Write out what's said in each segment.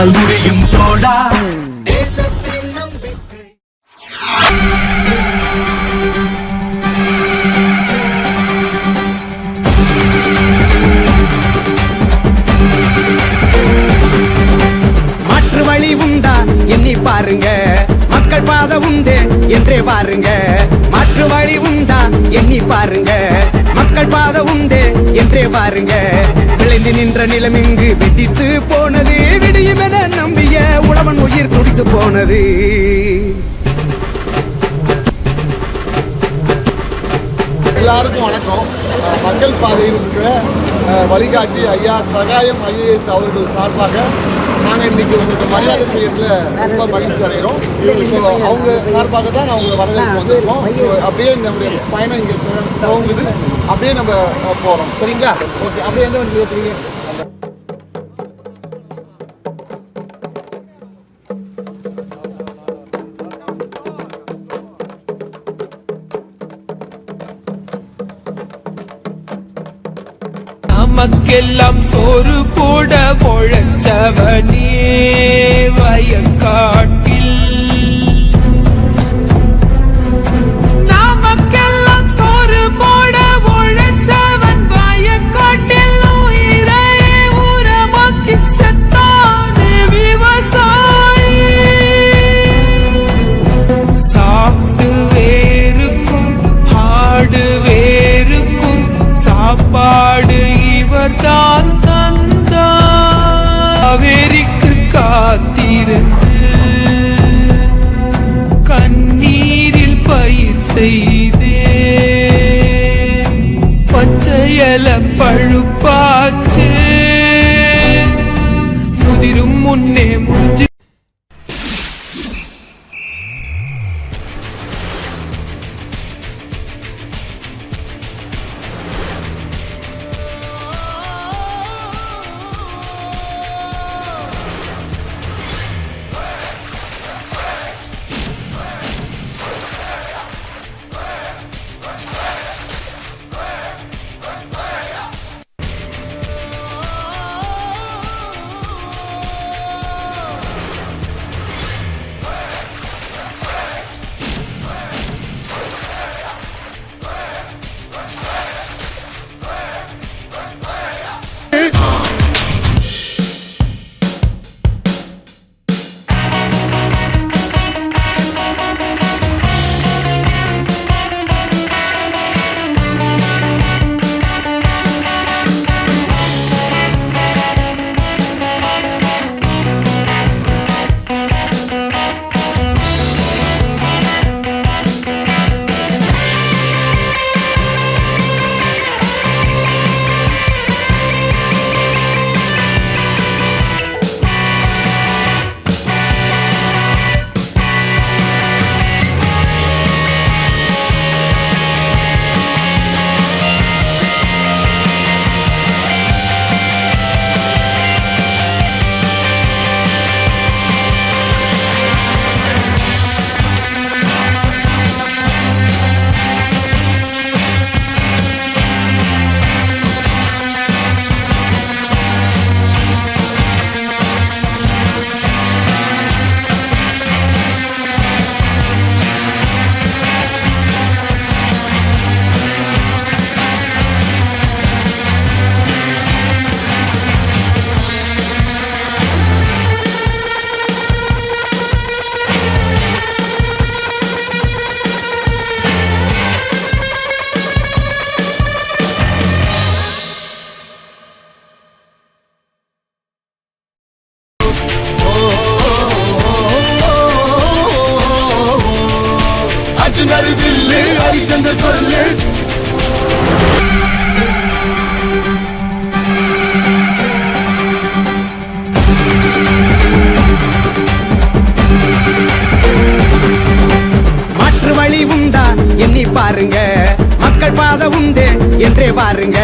உன்னால் முடியும் தோழா மாற்று வழி உண்டா? எண்ணி பாருங்க. மக்கள் பாத உண்டு என்றே பாருங்க. மாற்று வழி உண்டா? எண்ணி பாருங்க. மக்கள் பாத உண்டு என்றே பாருங்க. ஏந்தி நின்ற நிலம் இங்கு வெடித்து போனது. விடியும் என நம்பிய உழவன் உயிர் துடித்து போனது. எல்லாருக்கும் வணக்கம். மக்கள் பாதையில் இருக்கிற வழிகாட்டி ஐயா சகாயம் ஐஏஎஸ் அவர்கள் சார்பாக நாங்கள் இன்னைக்கு உங்களுக்கு மரியாதை செய்யறதுல ரொம்ப மகிழ்ச்சி அடைகிறோம். ஸோ அவங்க சார்பாக தான் நான் உங்களை வரவேற்பு வந்திருக்கோம். அப்படியே இந்த பயணம் இங்கே துவங்குது அப்படியே நம்ம போகிறோம் சரிங்களா? ஓகே அப்படியே எந்த வண்டி ஏற்றுவீங்க நமக்கெல்லாம் சோறு போட பொழைச்சவனே வயக்காட்டில் காத்திருந்து கண்ணீரில் பயிர் செய்தே பச்சையல பழுப்பாக்க எண்ணி பாருங்க. மக்கள் பாத உண்டு என்றே பாருங்க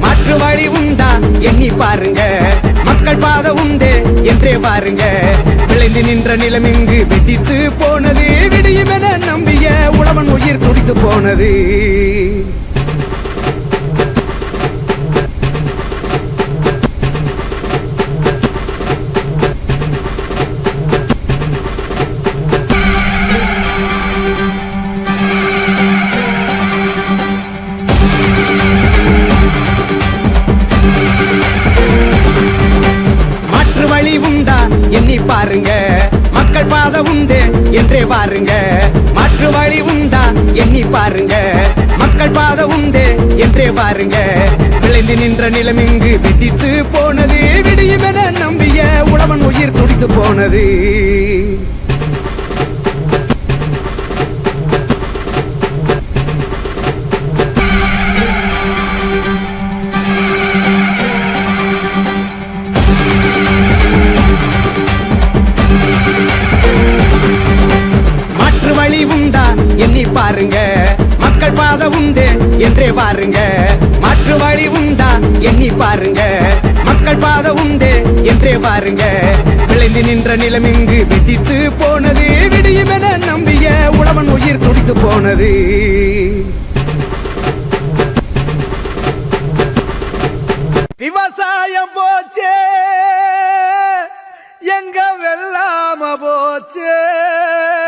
மாற்று வழி உண்டா எண்ணி பாருங்க. மக்கள் பாத உண்டு என்றே பாருங்க விளைந்து நின்ற நிலம் இங்கு வெடித்து போனது? விடியும் என நம்பிய உழவன் உயிர் துடித்து போனது. என்றே பாருங்க மாற்று வழி உண்டா? எண்ணி பாருங்க. மக்கள் பாத உண்டு? என்றே பாருங்க விளைந்து நின்ற நிலம் இங்கு விதித்து போனது. விடியும் என நம்பிய உழவன் உயிர் துடித்து போனது. பாருங்க. மாற்று வழி உண்டா? எண்ணி பாருங்க. மக்கள் பாத உண்டு என்றே பாருங்க. விளைந்து நின்ற நிலம் இங்கு விதித்து போனது? விடியும் என நம்பிய உழவன் உயிர் துடித்து போனது. விவசாயம் போச்சே. எங்க வெல்லாம போச்சே.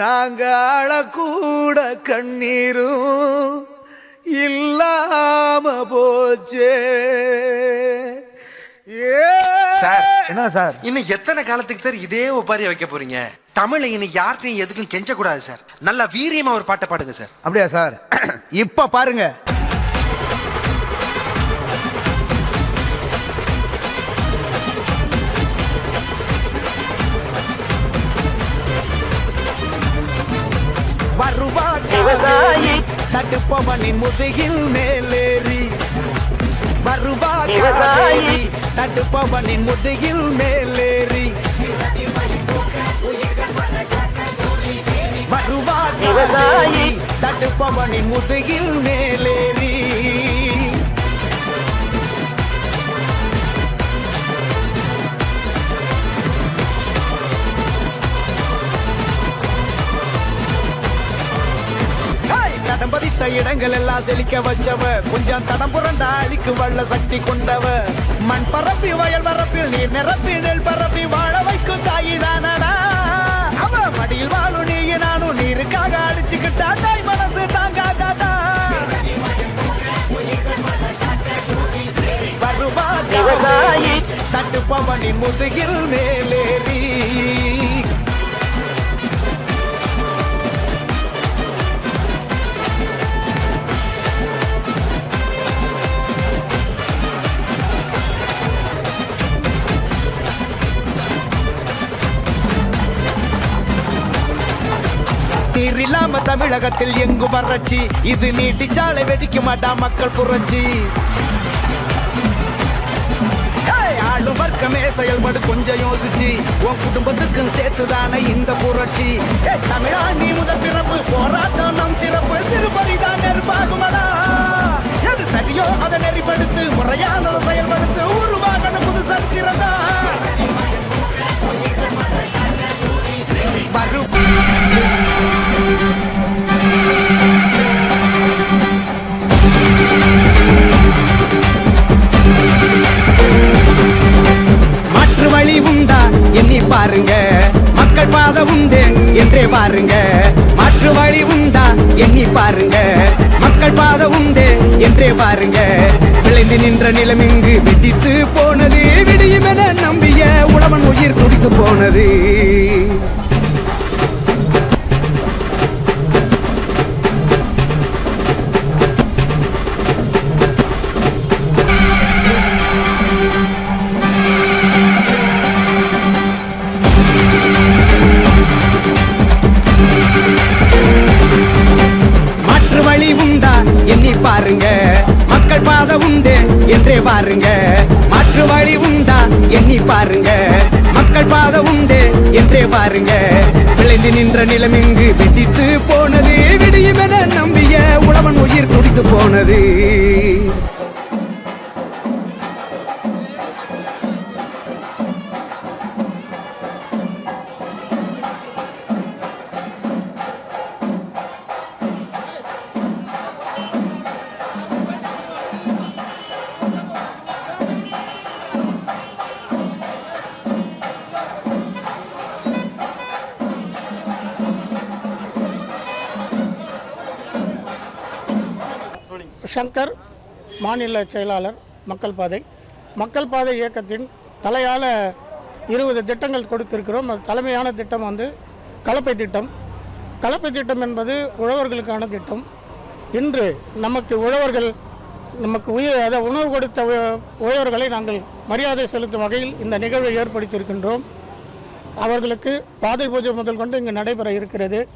நாங்க அழக்கூட கண்ணீரும் இல்லாம போச்சே. ஏ. சார். என்ன சார்? இன்னும் எத்தனை காலத்துக்கு சார் இதே ஒப்பாரிய வைக்க போறீங்க? தமிழை இனி யார்ட்டையும் எதுக்கும் கெஞ்ச கூடாது சார். நல்லா வீரியமா ஒரு பாட்டை பாடுங்க சார். அப்படியா சார்? இப்ப பாருங்க. தடுப்பவனின் முதுகில் மேலேறி வருவா காவேரி, தடுப்பவனின் முதுகில் மேலேறி வருவா காவேரி, தடுப்பவனின் முதுகில் மேலேறி தடம் இடங்கள் எல்லாம் செழிக்க வச்சவ கொஞ்சம் தடம் புரண்ட அழிக்கு வல்ல சக்தி கொண்டவ மண் பரப்பி வயல் பரப்பில் நீர் நிரப்பி நெல் பரப்பி வாழ வைக்கும் தாயி தானடா. அவ மடியில் வாழும் நீ நானும் நீருக்காக அடிச்சுக்கிட்டா தாய் மனசு தாங்காதாடா. வருவா காவேரி, தட்டுப்பவனின் முதுகில் மேலேறி. நீர் இல்லாம தமிழகத்தில் எங்கு வறட்சி? இது நீட்டிச்சாலை வெடிக்க மாட்டா மக்கள் புரட்சி. ஏய், ஆளும் வர்க்கமே செயல்படு கொஞ்சம் யோசிச்சு. உன் குடும்பத்துக்கும் சேர்த்துதானே இந்த புரட்சி. ஏய், தமிழா நீ முதல் பிறப்பு போராட்டம் நம் சிறப்பு. சிறுபரிதான் நெருப்பாகுமடா. எது சரியோ அதை நெறிப்படுத்து முறையான செயல்படுத்து. என்றே பாருங்க. மாற்று வழி உண்டா? எண்ணி பாருங்க. மக்கள் பாத உண்டு என்றே பாருங்க. விளைந்து நின்ற நிலம் இங்கு வெடித்து போனது. விடியும் என நம்பிய உழவன் உயிர் துடித்து போனது. மக்கள் பாத உண்டு என்றே பாருங்க விளைந்து நின்ற நிலம் இங்கு வெடித்து போனது. விடியும் என நம்பிய உழவன் உயிர் துடித்து போனது. சங்கர் மாநில செயலாளர் மக்கள் பாதை. மக்கள் பாதை இயக்கத்தின் தலையால் இருபது திட்டங்கள் கொடுத்திருக்கிறோம். அது தலைமையான திட்டம் வந்து கலப்பை திட்டம். கலப்பை திட்டம் என்பது உழவர்களுக்கான திட்டம். இன்று நமக்கு உழவர்கள் நமக்கு உயிர் அதை உணவு கொடுத்த உ- உழவர்களை நாங்கள் மரியாதை செலுத்தும் வகையில் இந்த நிகழ்வை ஏற்படுத்தியிருக்கின்றோம். அவர்களுக்கு பாதை பூஜை முதல் கொண்டு இங்கு நடைபெற இருக்கிறது.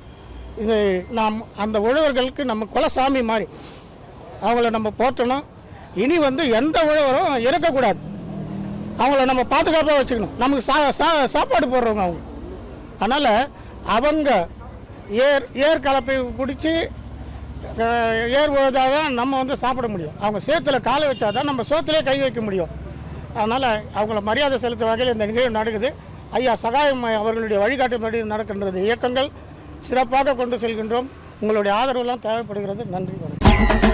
இது நாம் அந்த உழவர்களுக்கு நம்ம குலசாமி மாதிரி அவங்கள நம்ம போற்றணும். இனி வந்து எந்த உழவரும் இறக்கக்கூடாது அவங்கள நம்ம பாதுகாப்பாக வச்சுக்கணும். நமக்கு சா சா சாப்பாடு போடுறவங்க அவங்க. அதனால் அவங்க ஏர் ஏர் கலப்பை பிடிச்சி ஏர் உழுதாக தான் நம்ம வந்து சாப்பிட முடியும். அவங்க சேத்துல காலை வச்சா தான் நம்ம சோத்துலேயே கை வைக்க முடியும். அதனால் அவங்கள மரியாதை செலுத்தும் வகையில் இந்த நிகழ்வு நடக்குது. ஐயா சகாயம் அவர்களுடைய வழிகாட்டுபடி நடக்கின்றது இயக்கங்கள் சிறப்பாக கொண்டு செல்கின்றோம். உங்களுடைய ஆதரவுலாம் தேவைப்படுகிறது. நன்றி வணக்கம்.